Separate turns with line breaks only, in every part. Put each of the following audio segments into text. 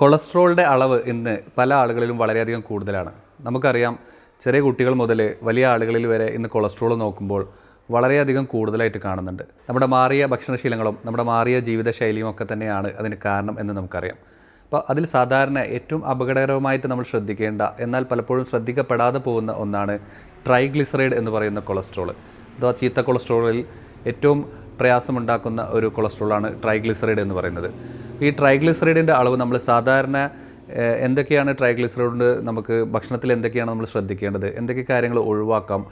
കൊളസ്ട്രോളിന്റെ അളവ് ഇന്ന് പല ആളുകളിലും വളരെയധികം കൂടുതലാണ്. നമുക്കറിയാം ചെറിയ കുട്ടികൾ മുതൽ വലിയ ആളുകളിൽ വരെ ഇന്ന് കൊളസ്ട്രോൾ നോക്കുമ്പോൾ വളരെയധികം കൂടുതലായിട്ട് കാണുന്നുണ്ട്. നമ്മുടെ മാറിയ ഭക്ഷണശീലങ്ങളും നമ്മുടെ മാറിയ ജീവിതശൈലിയും ഒക്കെ തന്നെയാണ് അതിന് കാരണം എന്ന് നമുക്കറിയാം. അപ്പോൾ അതിൽ സാധാരണ ഏറ്റവും അപകടകരമായിട്ട് നമ്മൾ ശ്രദ്ധിക്കേണ്ട എന്നാൽ പലപ്പോഴും ശ്രദ്ധിക്കപ്പെടാതെ പോകുന്ന ഒന്നാണ് ട്രൈഗ്ലിസറൈഡ് എന്ന് പറയുന്ന കൊളസ്ട്രോൾ അഥവാ ചീത്ത കൊളസ്ട്രോളിൽ ഏറ്റവും പ്രയാസമുണ്ടാക്കുന്ന ഒരു കൊളസ്ട്രോളാണ് ട്രൈഗ്ലിസറൈഡ് എന്ന് പറയുന്നത്. ഈ ട്രൈഗ്ലിസറൈഡിന്റെ അളവ് നമ്മൾ സാധാരണ എന്തൊക്കെയാണ് ട്രൈഗ്ലിസറൈഡ് നമുക്ക് ഭക്ഷണത്തിൽ എന്തൊക്കെയാണ് നമ്മൾ ശ്രദ്ധിക്കേണ്ടത്? എന്തൊക്കെ കാര്യങ്ങൾ ഒഴിവാക്കാം?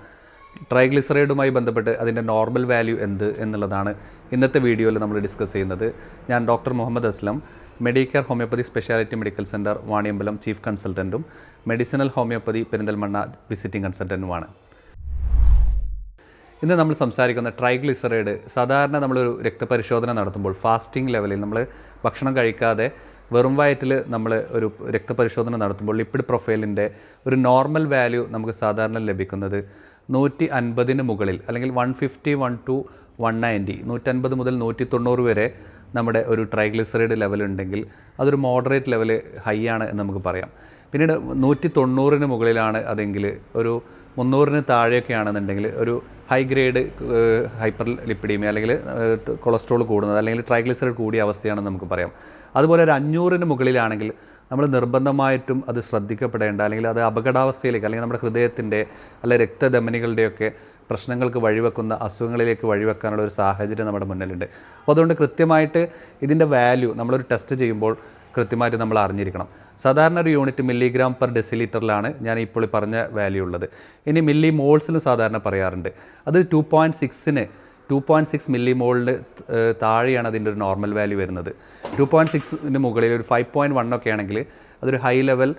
ട്രൈഗ്ലിസറൈഡുമായി ബന്ധപ്പെട്ട് അതിന്റെ നോർമൽ വാല്യൂ എന്ത് എന്നുള്ളതാണ് ഇന്നത്തെ വീഡിയോയിൽ നമ്മൾ ഡിസ്കസ് ചെയ്യുന്നത്. ഞാൻ doctor Muhammad Aslam Medicare homeopathy speciality medical centre Vaniyambalam chief കൺസൾട്ടന്റും medicinal homeopathy Perinthalmanna visiting കൺസൾട്ടന്റുമാണ് ഇന്ന് നമ്മൾ സംസാരിക്കുന്ന ട്രൈഗ്ലിസറൈഡ് സാധാരണ നമ്മളൊരു രക്തപരിശോധന നടത്തുമ്പോൾ ഫാസ്റ്റിംഗ് ലെവലിൽ നമ്മൾ ഭക്ഷണം കഴിക്കാതെ വെറും വയറ്റിൽ നമ്മൾ ഒരു രക്തപരിശോധന നടത്തുമ്പോൾ ലിപ്പിഡ് പ്രൊഫൈലിന്റെ ഒരു നോർമൽ വാല്യൂ നമുക്ക് സാധാരണ ലഭിക്കുന്നത് നൂറ്റി അൻപതിന് മുകളിൽ അല്ലെങ്കിൽ one fifty one two one ninety നൂറ്റൻപത് മുതൽ നൂറ്റി തൊണ്ണൂറ് വരെ നമ്മുടെ ഒരു ട്രൈഗ്ലിസറൈഡ് ലെവൽ ഉണ്ടെങ്കിൽ അതൊരു മോഡറേറ്റ് ലെവൽ ഹൈ ആണ് എന്ന് നമുക്ക് പറയാം. പിന്നീട് നൂറ്റി തൊണ്ണൂറിന് മുകളിലാണ് അതെങ്കിൽ ഒരു മുന്നൂറിന് താഴെയൊക്കെ ആണെന്നുണ്ടെങ്കിൽ ഒരു ഹൈ ഗ്രേഡ് ഹൈപ്പർ ലിപ്പിഡീമിയ അല്ലെങ്കിൽ കൊളസ്ട്രോൾ കൂടുന്നത് അല്ലെങ്കിൽ ട്രൈഗ്ലിസറൈഡ് കൂടിയ അവസ്ഥയാണെന്ന് നമുക്ക് പറയാം. അതുപോലെ ഒരു അഞ്ഞൂറിന് മുകളിലാണെങ്കിൽ നമ്മൾ നിർബന്ധമായിട്ടും അത് ശ്രദ്ധിക്കപ്പെടേണ്ട അല്ലെങ്കിൽ അത് അപകടാവസ്ഥയിലേക്ക് അല്ലെങ്കിൽ നമ്മുടെ ഹൃദയത്തിന്റെ അല്ല രക്തധമനികളുടെയൊക്കെ പ്രശ്നങ്ങൾക്ക് വഴിവെക്കുന്ന അസുഖങ്ങളിലേക്ക് വഴിവെക്കാനുള്ള ഒരു സാഹചര്യം നമ്മുടെ മുന്നിലുണ്ട്. അപ്പോൾ അതുകൊണ്ട് കൃത്യമായിട്ട് ഇതിന്റെ വാല്യൂ നമ്മളൊരു ടെസ്റ്റ് ചെയ്യുമ്പോൾ കൃത്യമായിട്ട് നമ്മൾ അറിഞ്ഞിരിക്കണം. സാധാരണ ഒരു യൂണിറ്റ് മില്ലിഗ്രാം പെർ ഡെസിലിറ്ററിലാണ് ഞാൻ ഇപ്പോൾ പറഞ്ഞ വാല്യൂ ഉള്ളത്. ഇനി മില്ലി മോൾസിലും സാധാരണ പറയാറുണ്ട്. അത് ടു പോയിന്റ് സിക്സിന് ടു പോയിന്റ് സിക്സ് മില്ലി മോളിന് താഴെയാണ് അതിന്റെ ഒരു നോർമൽ വാല്യൂ വരുന്നത്. ടു പോയിന്റ് സിക്സിന് മുകളിൽ ഒരു ഫൈവ് പോയിന്റ് വൺ ഒക്കെ ആണെങ്കിൽ അതൊരു ഹൈ ലെവൽ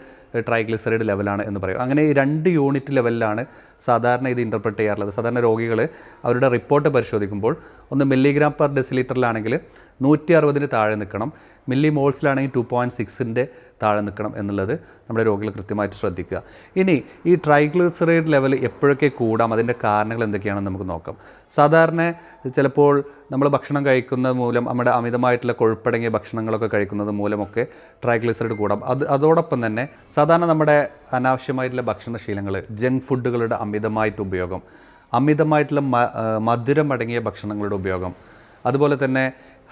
ട്രൈഗ്ലിസറൈഡ് ലെവലാണ് എന്ന് പറയും. അങ്ങനെ ഈ രണ്ട് യൂണിറ്റ് ലെവലിലാണ് സാധാരണ ഇത് ഇന്റർപ്രറ്റ് ചെയ്യാറുള്ളത്. സാധാരണ രോഗികൾ അവരുടെ റിപ്പോർട്ട് പരിശോധിക്കുമ്പോൾ ഒന്ന് മില്ലിഗ്രാം പെർ ഡെസിലിറ്ററിലാണെങ്കിൽ നൂറ്റി അറുപതിന് താഴെ നിൽക്കണം. മില്ലി മോൾസിലാണെങ്കിൽ ടു പോയിന്റ് സിക്സിന്റെ താഴെ നിൽക്കണം എന്നുള്ളത് നമ്മുടെ രോഗികൾ കൃത്യമായിട്ട് ശ്രദ്ധിക്കുക. ഇനി ഈ ട്രൈഗ്ലിസറൈഡ് ലെവൽ എപ്പോഴൊക്കെ കൂടാം? അതിന്റെ കാരണങ്ങൾ എന്തൊക്കെയാണെന്ന് നമുക്ക് നോക്കാം. സാധാരണ ചിലപ്പോൾ നമ്മൾ ഭക്ഷണം കഴിക്കുന്നത് മൂലം നമ്മുടെ അമിതമായിട്ടുള്ള കൊഴുപ്പടങ്ങിയ ഭക്ഷണങ്ങളൊക്കെ കഴിക്കുന്നത് മൂലമൊക്കെ ട്രൈഗ്ലിസറൈഡ് കൂടാം. അത് അതോടൊപ്പം തന്നെ സാധാരണ നമ്മുടെ അനാവശ്യമായിട്ടുള്ള ഭക്ഷണശീലങ്ങൾ ജങ്ക് ഫുഡുകളുടെ അമിതമായിട്ട് ഉപയോഗം അമിതമായിട്ടുള്ള മധുരം അടങ്ങിയ ഭക്ഷണങ്ങളുടെ ഉപയോഗം അതുപോലെ തന്നെ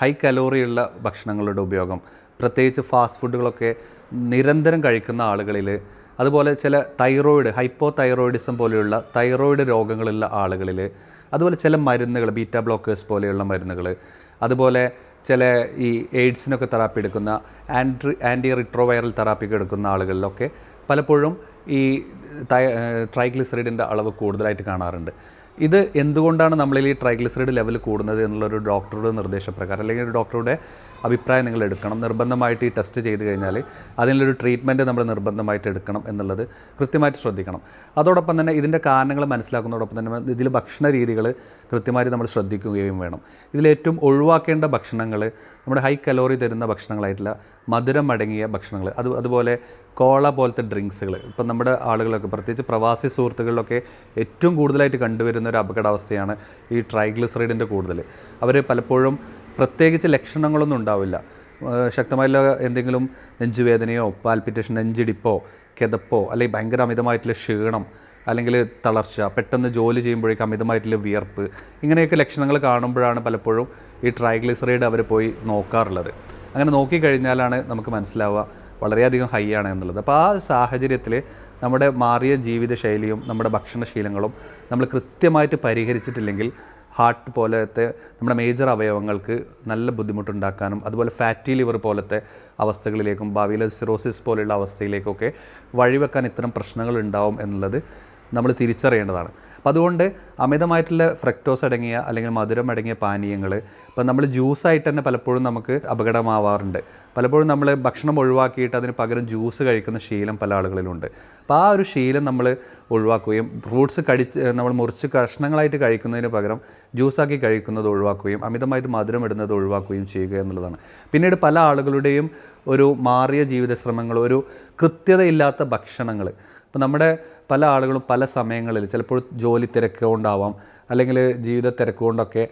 ഹൈ കലോറിയുള്ള ഭക്ഷണങ്ങളുടെ ഉപയോഗം പ്രത്യേകിച്ച് ഫാസ്റ്റ് ഫുഡുകളൊക്കെ നിരന്തരം കഴിക്കുന്ന ആളുകളിൽ അതുപോലെ ചില തൈറോയിഡ് ഹൈപ്പോ തൈറോയിഡിസം പോലെയുള്ള തൈറോയിഡ് രോഗങ്ങളുള്ള ആളുകളിൽ അതുപോലെ ചില മരുന്നുകൾ ബീറ്റ ബ്ലോക്കേഴ്സ് പോലെയുള്ള മരുന്നുകൾ അതുപോലെ ചില ഈ എയ്ഡ്സിനൊക്കെ തെറാപ്പി എടുക്കുന്ന ആൻഡ്രി ആന്റി റിട്രോവൈറൽ തെറാപ്പി എടുക്കുന്ന ആളുകളിലൊക്കെ പലപ്പോഴും ഈ ട്രൈഗ്ലിസറിഡിന്റെ അളവ് കൂടുതലായിട്ട് കാണാറുണ്ട്. ഇത് എന്തുകൊണ്ടാണ് നമ്മളിൽ ഈ ട്രൈഗ്ലിസറൈഡ് ലെവൽ കൂടുന്നത് എന്നുള്ളൊരു ഡോക്ടറുടെ നിർദ്ദേശപ്രകാരം? അല്ലെങ്കിൽ ഒരു ഡോക്ടറുടെ അഭിപ്രായം നിങ്ങൾ എടുക്കണം. നിർബന്ധമായിട്ട് ഈ ടെസ്റ്റ് ചെയ്ത് കഴിഞ്ഞാൽ അതിനൊരു ട്രീറ്റ്മെന്റ് നമ്മൾ നിർബന്ധമായിട്ട് എടുക്കണം എന്നുള്ളത് കൃത്യമായിട്ട് ശ്രദ്ധിക്കണം. അതോടൊപ്പം തന്നെ ഇതിന്റെ കാരണങ്ങൾ മനസ്സിലാക്കുന്നതോടൊപ്പം തന്നെ ഇതിൽ ഭക്ഷണ രീതികൾ കൃത്യമായിട്ട് നമ്മൾ ശ്രദ്ധിക്കുകയും വേണം. ഇതിലേറ്റവും ഒഴിവാക്കേണ്ട ഭക്ഷണങ്ങൾ നമ്മുടെ ഹൈ കലോറി തരുന്ന ഭക്ഷണങ്ങളായിട്ടുള്ള മധുരം അടങ്ങിയ ഭക്ഷണങ്ങൾ അത് അതുപോലെ കോള പോലത്തെ ഡ്രിങ്ക്സുകൾ ഇപ്പം നമ്മുടെ ആളുകളൊക്കെ പ്രത്യേകിച്ച് പ്രവാസി സുഹൃത്തുക്കളിലൊക്കെ ഏറ്റവും കൂടുതലായിട്ട് കണ്ടുവരുന്ന ഒരു അപകടാവസ്ഥയാണ് ഈ ട്രൈഗ്ലിസറൈഡിന്റെ കൂടുതൽ അവർ പലപ്പോഴും പ്രത്യേകിച്ച് ലക്ഷണങ്ങളൊന്നും ഉണ്ടാവില്ല. ശക്തമായുള്ള എന്തെങ്കിലും നെഞ്ചുവേദനയോ പാൽപിറ്റേഷൻ നെഞ്ചിടിപ്പോ കിതപ്പോ അല്ലെങ്കിൽ ഭയങ്കര അമിതമായിട്ടുള്ള ക്ഷീണം അല്ലെങ്കിൽ തളർച്ച പെട്ടെന്ന് ജോലി ചെയ്യുമ്പോഴേക്കും അമിതമായിട്ടുള്ള വിയർപ്പ് ഇങ്ങനെയൊക്കെ ലക്ഷണങ്ങൾ കാണുമ്പോഴാണ് പലപ്പോഴും ഈ ട്രൈഗ്ലിസറൈഡ് അവർ പോയി നോക്കാറുള്ളത്. അങ്ങനെ നോക്കിക്കഴിഞ്ഞാലാണ് നമുക്ക് മനസ്സിലാവുക വളരെയധികം ഹൈ ആണ് എന്നുള്ളത്. അപ്പോൾ ആ സാഹചര്യത്തിൽ നമ്മുടെ മാറിയ ജീവിതശൈലിയും നമ്മുടെ ഭക്ഷണശീലങ്ങളും നമ്മൾ കൃത്യമായിട്ട് പരിഹരിച്ചിട്ടില്ലെങ്കിൽ ഹാർട്ട് പോലത്തെ നമ്മുടെ മേജർ അവയവങ്ങൾക്ക് നല്ല ബുദ്ധിമുട്ടുണ്ടാക്കാനും അതുപോലെ ഫാറ്റി ലിവർ പോലത്തെ അവസ്ഥകളിലേക്കും ഭാവിയിൽ സിറോസിസ് പോലെയുള്ള അവസ്ഥയിലേക്കൊക്കെ വഴിവെക്കാൻ ഇത്തരം പ്രശ്നങ്ങൾ ഉണ്ടാവും എന്നുള്ളത് നമ്മൾ തിരിച്ചറിയേണ്ടതാണ്. അപ്പം അതുകൊണ്ട് അമിതമായിട്ടുള്ള ഫ്രക്ടോസ് അടങ്ങിയ അല്ലെങ്കിൽ മധുരം അടങ്ങിയ പാനീയങ്ങൾ ഇപ്പം നമ്മൾ ജ്യൂസായിട്ട് തന്നെ പലപ്പോഴും നമുക്ക് അപകടമാവാറുണ്ട്. പലപ്പോഴും നമ്മൾ ഭക്ഷണം ഒഴിവാക്കിയിട്ട് അതിന് പകരം ജ്യൂസ് കഴിക്കുന്ന ശീലം പല ആളുകളിലുണ്ട്. അപ്പോൾ ആ ഒരു ശീലം നമ്മൾ ഒഴിവാക്കുകയും ഫ്രൂട്ട്സ് കടിച്ച് നമ്മൾ മുറിച്ച് കഷ്ണങ്ങളായിട്ട് കഴിക്കുന്നതിന് പകരം ജ്യൂസാക്കി കഴിക്കുന്നത് ഒഴിവാക്കുകയും അമിതമായിട്ട് മധുരം ഇടുന്നത് ഒഴിവാക്കുകയും ചെയ്യുക എന്നുള്ളതാണ്. പിന്നീട് പല ആളുകളുടെയും ഒരു മാറിയ ജീവിത ശ്രമങ്ങൾ ഒരു കൃത്യതയില്ലാത്ത ഭക്ഷണങ്ങൾ ഇപ്പോൾ നമ്മുടെ പല ആളുകളും പല സമയങ്ങളിൽ ചിലപ്പോൾ ജോലി തിരക്ക് കൊണ്ടാവാം അല്ലെങ്കിൽ ജീവിത തിരക്ക് കൊണ്ടൊക്കെ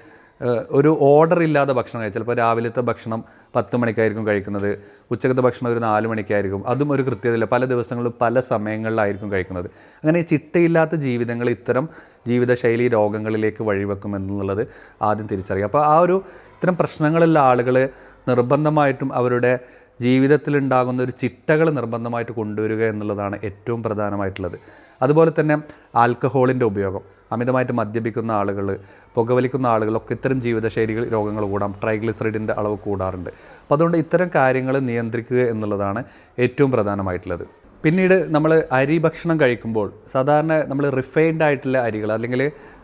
ഒരു ഓർഡർ ഇല്ലാതെ ഭക്ഷണം കഴിച്ചു ചിലപ്പോൾ രാവിലത്തെ ഭക്ഷണം പത്ത് മണിക്കായിരിക്കും കഴിക്കുന്നത് ഉച്ചക്കത്തെ ഭക്ഷണം ഒരു നാല് മണിക്കായിരിക്കും. അതും ഒരു കൃത്യതയില്ല. പല ദിവസങ്ങളിലും പല സമയങ്ങളിലായിരിക്കും കഴിക്കുന്നത്. അങ്ങനെ ചിട്ടയില്ലാത്ത ജീവിതങ്ങൾ ഇത്തരം ജീവിതശൈലി രോഗങ്ങളിലേക്ക് വഴിവെക്കും എന്നുള്ളത് ആദ്യം തിരിച്ചറിയുക. അപ്പോൾ ആ ഒരു ഇത്തരം പ്രശ്നങ്ങളുള്ള ആളുകൾ നിർബന്ധമായിട്ടും അവരുടെ ജീവിതത്തിലുണ്ടാകുന്ന ഒരു ചിട്ടകൾ നിർബന്ധമായിട്ട് കൊണ്ടുവരിക എന്നുള്ളതാണ് ഏറ്റവും പ്രധാനമായിട്ടുള്ളത്. അതുപോലെ തന്നെ ആൽക്കഹോളിന്റെ ഉപയോഗം അമിതമായിട്ട് മദ്യപിക്കുന്ന ആളുകൾ പുകവലിക്കുന്ന ആളുകളൊക്കെ ഇത്തരം ജീവിതശൈലി രോഗങ്ങൾ കൂടാം ട്രൈഗ്ലിസറിഡിന്റെ അളവ് കൂടാറുണ്ട്. അപ്പോൾ അതുകൊണ്ട് ഇത്തരം കാര്യങ്ങൾ നിയന്ത്രിക്കുക എന്നുള്ളതാണ് ഏറ്റവും പ്രധാനമായിട്ടുള്ളത്. പിന്നീട് നമ്മൾ അരി ഭക്ഷണം കഴിക്കുമ്പോൾ സാധാരണ നമ്മൾ റിഫൈൻഡ് ആയിട്ടുള്ള അരികൾ അല്ലെങ്കിൽ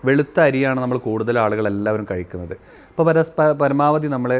വെളുത്ത അരിയാണ് നമ്മൾ കൂടുതൽ ആളുകൾ എല്ലാവരും കഴിക്കുന്നത്. അപ്പോൾ പരസ്പ പരമാവധി നമ്മൾ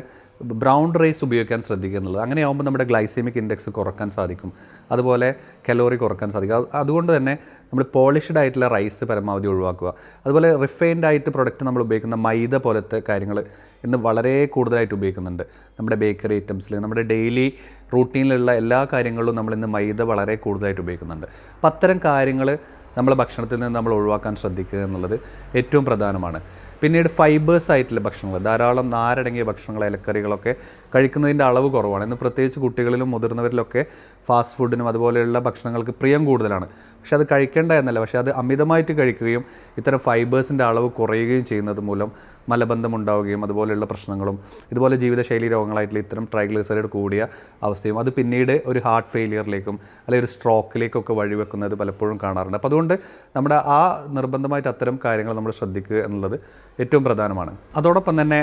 ബ്രൗൺ റൈസ് ഉപയോഗിക്കാൻ ശ്രദ്ധിക്കുക എന്നുള്ളത്. അങ്ങനെയാകുമ്പോൾ നമ്മുടെ ഗ്ലൈസെമിക് ഇൻഡെക്സ് കുറയ്ക്കാൻ സാധിക്കും. അതുപോലെ കലോറി കുറയ്ക്കാൻ സാധിക്കും. അതുകൊണ്ട് തന്നെ നമ്മൾ പോളിഷ്ഡ് ആയിട്ടുള്ള റൈസ് പരമാവധി ഒഴിവാക്കുക. അതുപോലെ റിഫൈൻഡ് ആയിട്ട് പ്രൊഡക്റ്റ് നമ്മൾ ഉപയോഗിക്കുന്ന മൈദ പോലത്തെ കാര്യങ്ങൾ ഇന്ന് വളരെ കൂടുതലായിട്ട് ഉപയോഗിക്കുന്നുണ്ട്. നമ്മുടെ ബേക്കറി ഐറ്റംസിൽ നമ്മുടെ ഡെയിലി റൂട്ടീനിലുള്ള എല്ലാ കാര്യങ്ങളിലും നമ്മൾ ഇന്ന് മൈദ വളരെ കൂടുതലായിട്ട് ഉപയോഗിക്കുന്നുണ്ട്. അപ്പം അത്തരം കാര്യങ്ങൾ നമ്മളെ ഭക്ഷണത്തിൽ നിന്ന് നമ്മൾ ഒഴിവാക്കാൻ ശ്രദ്ധിക്കുക എന്നുള്ളത് ഏറ്റവും പ്രധാനമാണ്. പിന്നീട് ഫൈബേഴ്സ് ആയിട്ടുള്ള ഭക്ഷണങ്ങൾ ധാരാളം നാരടങ്ങിയ ഭക്ഷണങ്ങൾ ഇലക്കറികളൊക്കെ കഴിക്കുന്നതിന്റെ അളവ് കുറവാണ്. ഇന്ന് പ്രത്യേകിച്ച് കുട്ടികളിലും മുതിർന്നവരിലൊക്കെ ഫാസ്റ്റ് ഫുഡിനും അതുപോലെയുള്ള ഭക്ഷണങ്ങൾക്ക് പ്രിയം കൂടുതലാണ്. പക്ഷെ അത് കഴിക്കേണ്ട എന്നല്ല പക്ഷേ അത് അമിതമായിട്ട് കഴിക്കുകയും ഇത്തരം ഫൈബേഴ്സിന്റെ അളവ് കുറയുകയും ചെയ്യുന്നത് മൂലം മലബന്ധം ഉണ്ടാവുകയും അതുപോലെയുള്ള പ്രശ്നങ്ങളും ഇതുപോലെ ജീവിതശൈലി രോഗങ്ങളായിട്ടുള്ള ഇത്തരം ട്രൈഗ്ലിസറൈഡ് കൂടിയ അവസ്ഥയും അത് പിന്നീട് ഒരു ഹാർട്ട് ഫെയിലിയറിലേക്കും അല്ലെങ്കിൽ ഒരു സ്ട്രോക്കിലേക്കൊക്കെ വഴിവെക്കുന്നത് പലപ്പോഴും കാണാറുണ്ട്. അപ്പോൾ അതുകൊണ്ട് നമ്മുടെ ആ നിർബന്ധമായിട്ട് അത്തരം കാര്യങ്ങൾ നമ്മൾ ശ്രദ്ധിക്കുക എന്നുള്ളത് ഏറ്റവും പ്രധാനമാണ്. അതോടൊപ്പം തന്നെ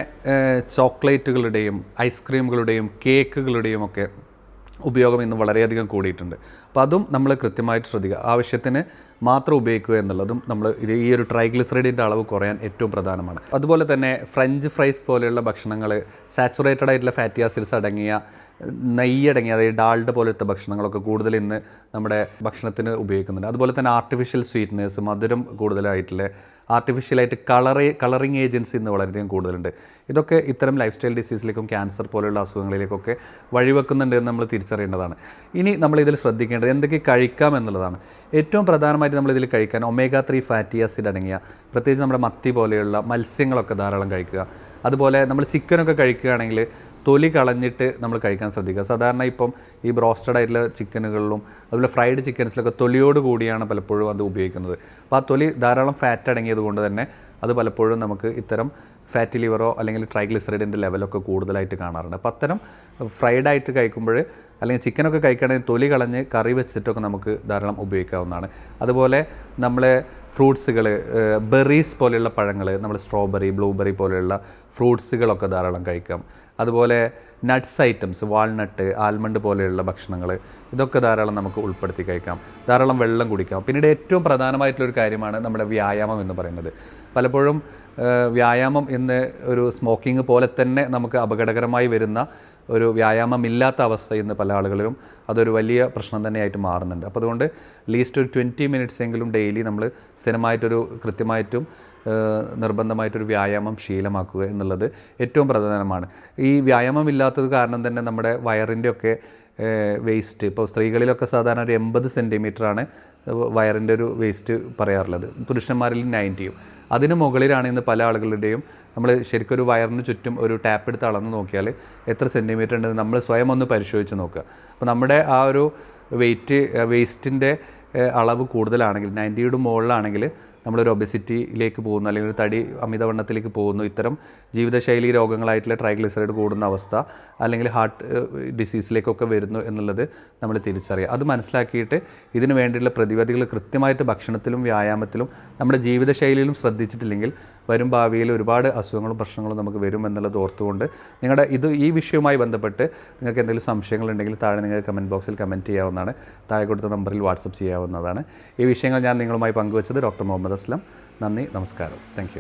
ചോക്ലേറ്റുകളുടെയും ഐസ്ക്രീമുകളുടെയും കേക്കുകളുടെയും ഒക്കെ ഉപയോഗം ഇന്ന് വളരെയധികം കൂടിയിട്ടുണ്ട്. അപ്പോൾ അതും നമ്മൾ കൃത്യമായിട്ട് ശ്രദ്ധിക്കുക. ആവശ്യത്തിന് മാത്രം ഉപയോഗിക്കുക എന്നുള്ളതും നമ്മൾ ഈ ഒരു ട്രൈഗ്ലിസറൈഡിന്റെ അളവ് കുറയാൻ ഏറ്റവും പ്രധാനമാണ്. അതുപോലെ തന്നെ ഫ്രഞ്ച് ഫ്രൈസ് പോലെയുള്ള ഭക്ഷണങ്ങൾ സാച്ചുറേറ്റഡ് ആയിട്ടുള്ള ഫാറ്റി ആസിഡ്സ് അടങ്ങിയ നെയ്യടങ്ങിയ അതായത് ഡാൾഡ് പോലത്തെ ഭക്ഷണങ്ങളൊക്കെ കൂടുതൽ ഇന്ന് നമ്മുടെ ഭക്ഷണത്തിന് ഉപയോഗിക്കുന്നുണ്ട്. അതുപോലെ തന്നെ ആർട്ടിഫിഷ്യൽ സ്വീറ്റ്നേഴ്സ് മധുരം കൂടുതലായിട്ടുള്ള ആർട്ടിഫിഷ്യലായിട്ട് കളറി കളറിങ് ഏജൻസി ഇന്ന് വളരെയധികം കൂടുതലുണ്ട്. ഇതൊക്കെ ഇത്തരം ലൈഫ് സ്റ്റൈൽ ഡിസീസിലേക്കും ക്യാൻസർ പോലെയുള്ള അസുഖങ്ങളിലേക്കൊക്കെ വഴിവെക്കുന്നുണ്ട് എന്ന് നമ്മൾ തിരിച്ചറിയേണ്ടതാണ്. ഇനി നമ്മൾ ഇതിൽ ശ്രദ്ധിക്കേണ്ടത് എന്തൊക്കെ കഴിക്കാം എന്നുള്ളതാണ്. ഏറ്റവും പ്രധാനമായിട്ട് നമ്മൾ ഇതിൽ കഴിക്കാൻ ഒമേഗ ത്രീ ഫാറ്റി ആസിഡ് അടങ്ങിയ പ്രത്യേകിച്ച് നമ്മുടെ മത്തി പോലെയുള്ള മത്സ്യങ്ങളൊക്കെ ധാരാളം കഴിക്കുക. അതുപോലെ നമ്മൾ ചിക്കനൊക്കെ കഴിക്കുകയാണെങ്കിൽ തൊലി കളഞ്ഞിട്ട് നമ്മൾ കഴിക്കാൻ ശ്രദ്ധിക്കുക. സാധാരണ ഇപ്പം ഈ ബ്രോസ്റ്റഡ് ആയിട്ടുള്ള ചിക്കനുകളിലും അതുപോലെ ഫ്രൈഡ് ചിക്കൻസിലൊക്കെ തൊലിയോട് കൂടിയാണ് പലപ്പോഴും അത് ഉപയോഗിക്കുന്നത്. അപ്പോൾ ആ തൊലി ധാരാളം ഫാറ്റ് അടങ്ങിയത് കൊണ്ട് തന്നെ അത് പലപ്പോഴും നമുക്ക് ഇത്തരം ഫാറ്റി ലിവറോ അല്ലെങ്കിൽ ട്രൈഗ്ലിസറൈഡിന്റെ ലെവലൊക്കെ കൂടുതലായിട്ട് കാണാറുണ്ട്. അപ്പോൾ അത്തരം ഫ്രൈഡ് ആയിട്ട് കഴിക്കുമ്പോൾ അല്ലെങ്കിൽ ചിക്കനൊക്കെ കഴിക്കുകയാണെങ്കിൽ തൊലി കളഞ്ഞ് കറി വെച്ചിട്ടൊക്കെ നമുക്ക് ധാരാളം ഉപയോഗിക്കാവുന്നതാണ്. അതുപോലെ നമ്മൾ ഫ്രൂട്ട്സുകൾ ബെറീസ് പോലെയുള്ള പഴങ്ങൾ നമ്മൾ സ്ട്രോബെറി ബ്ലൂബെറി പോലെയുള്ള ഫ്രൂട്ട്സുകളൊക്കെ ധാരാളം കഴിക്കാം. അതുപോലെ നട്ട്സ് ഐറ്റംസ് വാൾനട്ട് ആൽമണ്ട് പോലെയുള്ള ഭക്ഷണങ്ങൾ ഇതൊക്കെ ധാരാളം നമുക്ക് ഉൾപ്പെടുത്തി കഴിക്കാം. ധാരാളം വെള്ളം കുടിക്കാം. പിന്നീട് ഏറ്റവും പ്രധാനമായിട്ടുള്ളൊരു കാര്യമാണ് നമ്മുടെ വ്യായാമം എന്ന് പറയുന്നത്. പലപ്പോഴും വ്യായാമം എന്ന് ഒരു സ്മോക്കിംഗ് പോലെ തന്നെ നമുക്ക് അപകടകരമായി വരുന്ന ഒരു വ്യായാമമില്ലാത്ത അവസ്ഥ ഇന്ന് പല ആളുകളിലും അതൊരു വലിയ പ്രശ്നം തന്നെയായിട്ട് മാറുന്നുണ്ട്. അപ്പോൾ അതുകൊണ്ട് ലീസ്റ്റ് ഒരു ട്വന്റി മിനിറ്റ്സ് എങ്കിലും ഡെയിലി നമ്മൾ സ്ഥിരമായിട്ടൊരു കൃത്യമായിട്ടും നിർബന്ധമായിട്ടൊരു വ്യായാമം ശീലമാക്കുക എന്നുള്ളത് ഏറ്റവും പ്രധാനമാണ്. ഈ വ്യായാമം ഇല്ലാത്തത് കാരണം തന്നെ നമ്മുടെ വയറിന്റെ ഒക്കെ വേസ്റ്റ് ഇപ്പോൾ സ്ത്രീകളിലൊക്കെ സാധാരണ ഒരു എൺപത് ആണ് വയറിന്റെ ഒരു വേസ്റ്റ് പറയാറുള്ളത്. പുരുഷന്മാരിൽ നയന്റിയും. അതിന് മുകളിലാണ് ഇന്ന് പല ആളുകളുടെയും നമ്മൾ ശരിക്കും ഒരു വയറിന് ചുറ്റും ഒരു ടാപ്പ് എടുത്ത് അളന്ന് നോക്കിയാൽ എത്ര സെന്റിമീറ്റർ ഉണ്ടെന്ന് നമ്മൾ സ്വയം ഒന്ന് പരിശോധിച്ച് നോക്കുക. അപ്പോൾ നമ്മുടെ ആ ഒരു വെയിറ്റ് വേസ്റ്റിന്റെ അളവ് കൂടുതലാണെങ്കിൽ നയന്റിയുടെ മുകളിലാണെങ്കിൽ നമ്മളൊരു ഒബെസിറ്റിയിലേക്ക് പോകുന്നു അല്ലെങ്കിൽ ഒരു തടി അമിതവണ്ണത്തിലേക്ക് പോകുന്നു ഇത്തരം ജീവിതശൈലി രോഗങ്ങളായിട്ടുള്ള ട്രൈഗ്ലിസറൈഡ് കൂടുന്ന അവസ്ഥ അല്ലെങ്കിൽ ഹാർട്ട് ഡിസീസിലേക്കൊക്കെ വരുന്നു എന്നുള്ളത് നമ്മൾ തിരിച്ചറിയുക. അത് മനസ്സിലാക്കിയിട്ട് ഇതിന് വേണ്ടിയുള്ള പ്രതിവിധികൾ കൃത്യമായിട്ട് ഭക്ഷണത്തിലും വ്യായാമത്തിലും നമ്മുടെ ജീവിതശൈലിയിലും ശ്രദ്ധിച്ചിട്ടില്ലെങ്കിൽ വരും ഭാവിയിൽ ഒരുപാട് അസുഖങ്ങളും പ്രശ്നങ്ങളും നമുക്ക് വരും എന്നുള്ളത് ഓർത്തുകൊണ്ട് നിങ്ങളുടെ ഇത് ഈ വിഷയവുമായി ബന്ധപ്പെട്ട് നിങ്ങൾക്ക് എന്തെങ്കിലും സംശയങ്ങളുണ്ടെങ്കിൽ താഴെ നിങ്ങൾ കമന്റ് ബോക്സിൽ കമന്റ് ചെയ്യാവുന്നതാണ്. താഴെ കൊടുത്ത നമ്പറിൽ വാട്സപ്പ് ചെയ്യാവുന്നതാണ്. ഈ വിഷയങ്ങൾ ഞാൻ നിങ്ങളുമായി പങ്കുവച്ചത് ഡോക്ടർ മുഹമ്മദ് അസ്ലം. നന്ദി നമസ്കാരം. താങ്ക്